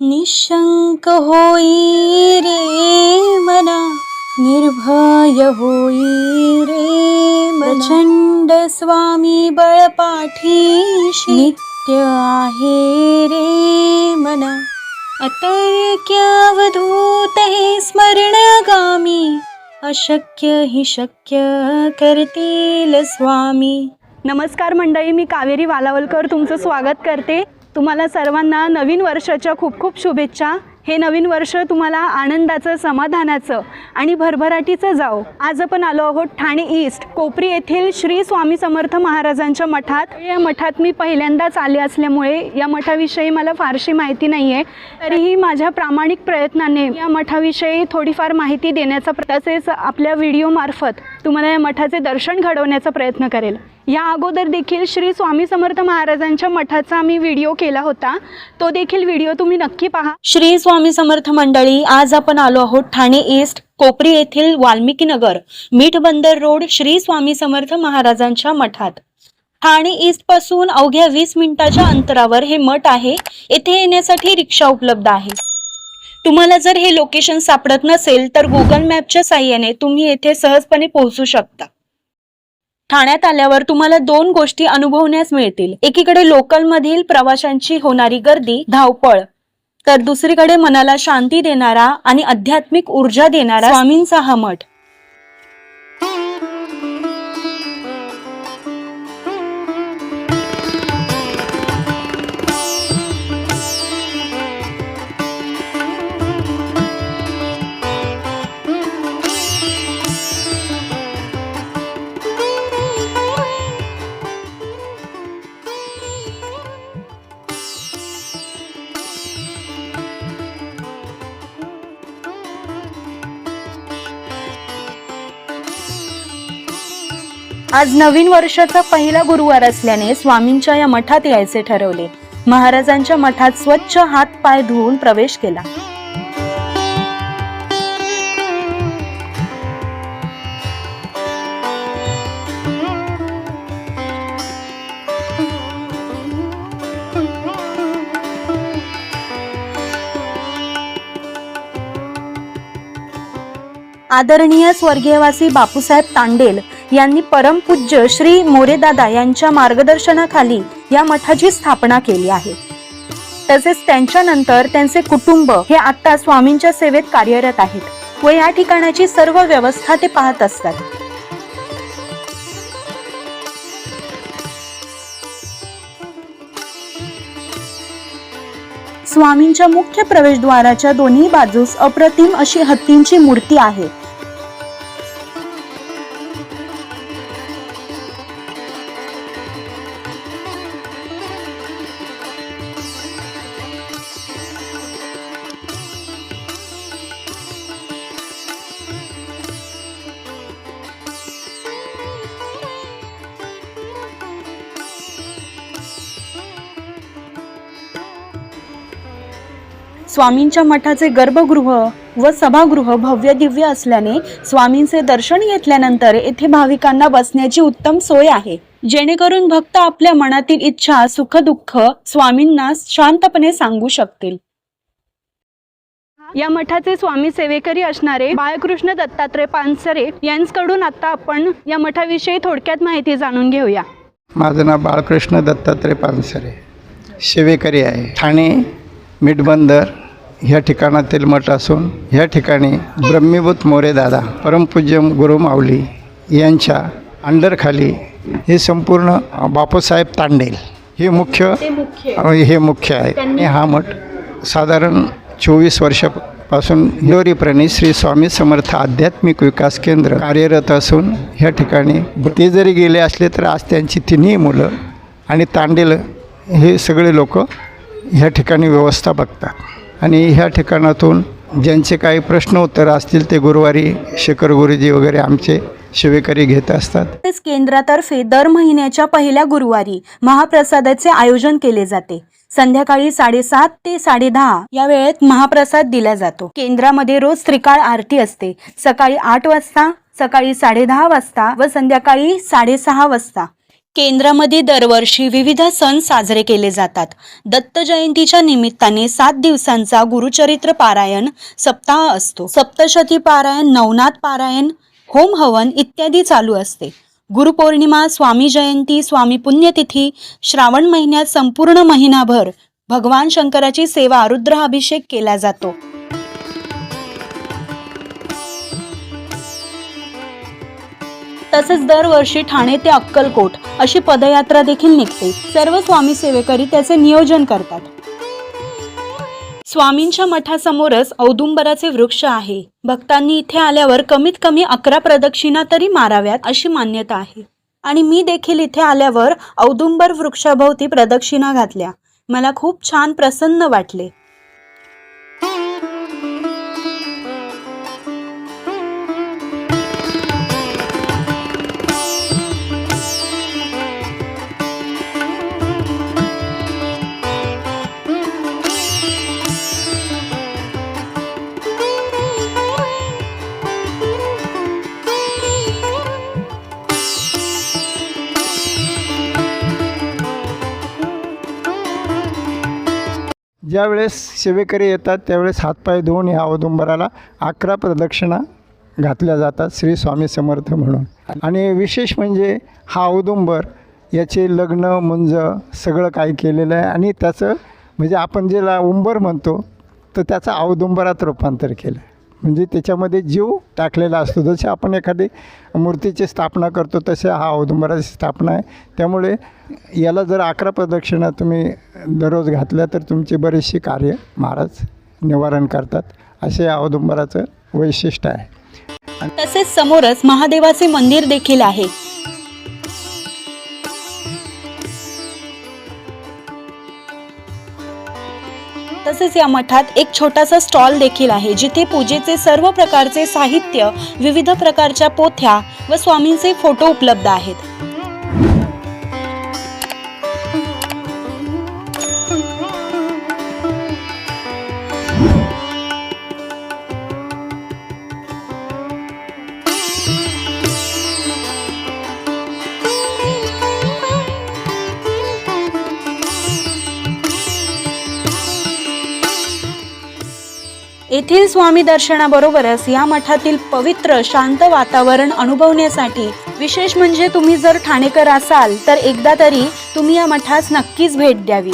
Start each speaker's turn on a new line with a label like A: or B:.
A: निशंक होई रे मना निर्भय होई रे प्रचंड स्वामी बळपाठीशी नित्य आहे रे मना। अतर्क्यावधूत हे स्मरणगामी अशक्य हि शक्य करतील स्वामी।
B: नमस्कार मंडळी मी कावेरी वालावलकर तुमचं स्वागत करते. तुम्हाला सर्वांना नवीन वर्षाच्या खूप खूप शुभेच्छा. हे नवीन वर्ष तुम्हाला आनंदाचं समाधानाचं आणि भरभराटीचं जाओ आज आपण आलो आहोत ठाणे ईस्ट कोपरी येथील श्री स्वामी समर्थ महाराजांच्या मठात. या मठात मी पहिल्यांदाच आले असल्यामुळे या मठाविषयी मला फारशी माहिती नाही आहे तरीही माझ्या प्रामाणिक प्रयत्नाने या मठाविषयी थोडीफार माहिती देण्याचा तसेच आपल्या व्हिडिओमार्फत तुम्हाला या मठाचे दर्शन घडवण्याचा प्रयत्न करेल. या अगोदर देखील श्री स्वामी समर्थ महाराजांच्या मठाचा मी व्हिडिओ केला होता. तो देखील व्हिडिओ तुम्ही नक्की पहा.
A: श्री स्वामी समर्थ मंडळी आज आपण आलो आहोत ठाणे ईस्ट कोपरी येथील वाल्मिकी नगर मीठ बंदर रोड श्री स्वामी समर्थ महाराजांच्या मठात. ठाणे ईस्टपासून अवघ्या वीस मिनिटाच्या अंतरावर हे मठ आहे. येथे येण्यासाठी रिक्षा उपलब्ध आहे. तुम्हाला जर हे लोकेशन सापडत नसेल तर गुगल मॅपच्या साह्याने तुम्ही येथे सहजपणे पोहोचू शकता. ठाण्यात आल्यावर तुम्हाला दोन गोष्टी अनुभवण्यास मिळतील. एकीकडे लोकल मधील प्रवाशांची होणारी गर्दी धावपळ तर दुसरीकडे मनाला शांती देणारा आणि आध्यात्मिक ऊर्जा देणारा स्वामींचा हा मठ आज नवीन वर्षाचा पहिला गुरुवार असल्याने स्वामींच्या या मठात यायचे ठरवले. महाराजांच्या मठात स्वच्छ हात पाय धुवून प्रवेश केला. आदरणीय स्वर्गीयवासी बापूसाहेब तांडेल यांनी परमपूज्य श्री मोरेदादा यांच्या मार्गदर्शनाखाली या मठाची स्थापना केली आहे. तसेच त्यांच्यानंतर त्यांचे कुटुंब हे आता स्वामींच्या सेवेत कार्यरत आहेत व या ठिकाणाची सर्व व्यवस्था ते पाहत असतात. स्वामींच्या मुख्य प्रवेशद्वाराच्या दोन्ही बाजूस अप्रतिम अशी हत्तींची मूर्ती आहे. स्वामींच्या मठाचे गर्भगृह व सभागृह भव्य दिव्य असल्याने स्वामींचे दर्शन घेतल्यानंतर येथे भाविकांना बसण्याची उत्तम सोय आहे. जेणेकरून भक्त आपल्या मनातील इच्छा सुख दुःख स्वामींना शांतपणे सांगू शकतील.
B: या मठाचे स्वामी सेवेकरी असणारे बाळकृष्ण दत्तात्रय पानसरे यांच्याकडून आता आपण या मठाविषयी थोडक्यात माहिती जाणून घेऊया.
C: माझं नाव बाळकृष्ण दत्तात्रय पानसरे. सेवेकरी आहे. ठाणे मिठबंदर ह्या ठिकाणातील मठ असून ह्या ठिकाणी ब्रह्मीभूत मोरेदादा परमपूज्य गुरु माऊली यांच्या अंडरखाली हे संपूर्ण बापूसाहेब तांडेल हे मुख्य हे मुख्य आहे. आणि हा मठ साधारण चोवीस वर्षापासून हिलोरीप्रणे श्री स्वामी समर्थ आध्यात्मिक विकास केंद्र कार्यरत असून ह्या ठिकाणी ते जरी गेले असले तर आज त्यांची तिन्ही मुलं आणि तांडेल हे सगळे लोक ह्या ठिकाणी व्यवस्था बघतात. आणि ह्या ठिकाणातून ज्यांचे काही प्रश्न उत्तर असतील ते गुरुवारी शेखर गुरुजी वगैरे आमचे शिवेकरी घेत असतात.
A: तसेच केंद्रातर्फे दर महिन्याच्या पहिल्या गुरुवारी महाप्रसादाचे आयोजन केले जाते. संध्याकाळी साडेसात ते साडेदहा या वेळेत महाप्रसाद दिला जातो. केंद्रामध्ये रोज त्रिकाळ आरती असते. सकाळी आठ वाजता सकाळी साडेदहा वाजता व संध्याकाळी साडेसहा वाजता. केंद्रामध्ये दरवर्षी विविध सण साजरे केले जातात. दत्त जयंतीच्या निमित्ताने सात दिवसांचा गुरुचरित्र पारायण सप्ताह असतो. सप्तशती पारायण नवनाथ पारायण होम हवन इत्यादी चालू असते. गुरुपौर्णिमा स्वामी जयंती स्वामी पुण्यतिथी श्रावण महिन्यात संपूर्ण महिनाभर भगवान शंकराची सेवा रुद्राभिषेक केला जातो. तसेच दरवर्षी ठाणे ते अक्कलकोट अशी पदयात्रा देखील निघते. सर्व स्वामी सेवेकरी त्याचे नियोजन करतात. स्वामींच्या मठासमोरच औदुंबराचे वृक्ष आहे. भक्तांनी इथे आल्यावर कमीत कमी अकरा प्रदक्षिणा तरी माराव्यात अशी मान्यता आहे. आणि मी देखील इथे आल्यावर औदुंबर वृक्षाभोवती प्रदक्षिणा घातल्या. मला खूप छान प्रसन्न वाटले.
C: ज्यावेळेस सेवेकरी येतात त्यावेळेस हातपाय धुवून ह्या औदुंबराला अकरा प्रदक्षिणा घातल्या जातात श्री स्वामी समर्थ म्हणून. आणि विशेष म्हणजे हा औदुंबर याचे लग्न मुंज सगळं काही केलेलं आहे आणि त्याचं म्हणजे आपण ज्याला उंबर म्हणतो तर त्याचं औदुंबरात रूपांतर केलं. आहे म्हणजे त्याच्यामध्ये जीव टाकलेला असतो. जसे आपण एखादी मूर्तीची स्थापना करतो तसे हा औदुंबराची स्थापना आहे. त्यामुळे याला जर अकरा प्रदक्षिणा तुम्ही दररोज घातल्या तर तुमची बरीचशी कार्य महाराज निवारण करतात. असे औदुंबराचं वैशिष्ट्य आहे.
A: तसेच समोरच महादेवाचे मंदिर देखील आहे. तसेच या मठात एक छोटासा स्टॉल देखील आहे जिथे पूजेचे सर्व प्रकारचे साहित्य विविध प्रकारच्या पोथ्या व स्वामींचे फोटो उपलब्ध आहेत. येथील स्वामी दर्शनाबरोबरच या मठातील पवित्र शांत वातावरण अनुभवण्यासाठी विशेष म्हणजे तुम्ही जर ठाणेकर असाल तर एकदा तरी तुम्ही या मठास नक्कीच भेट द्यावी.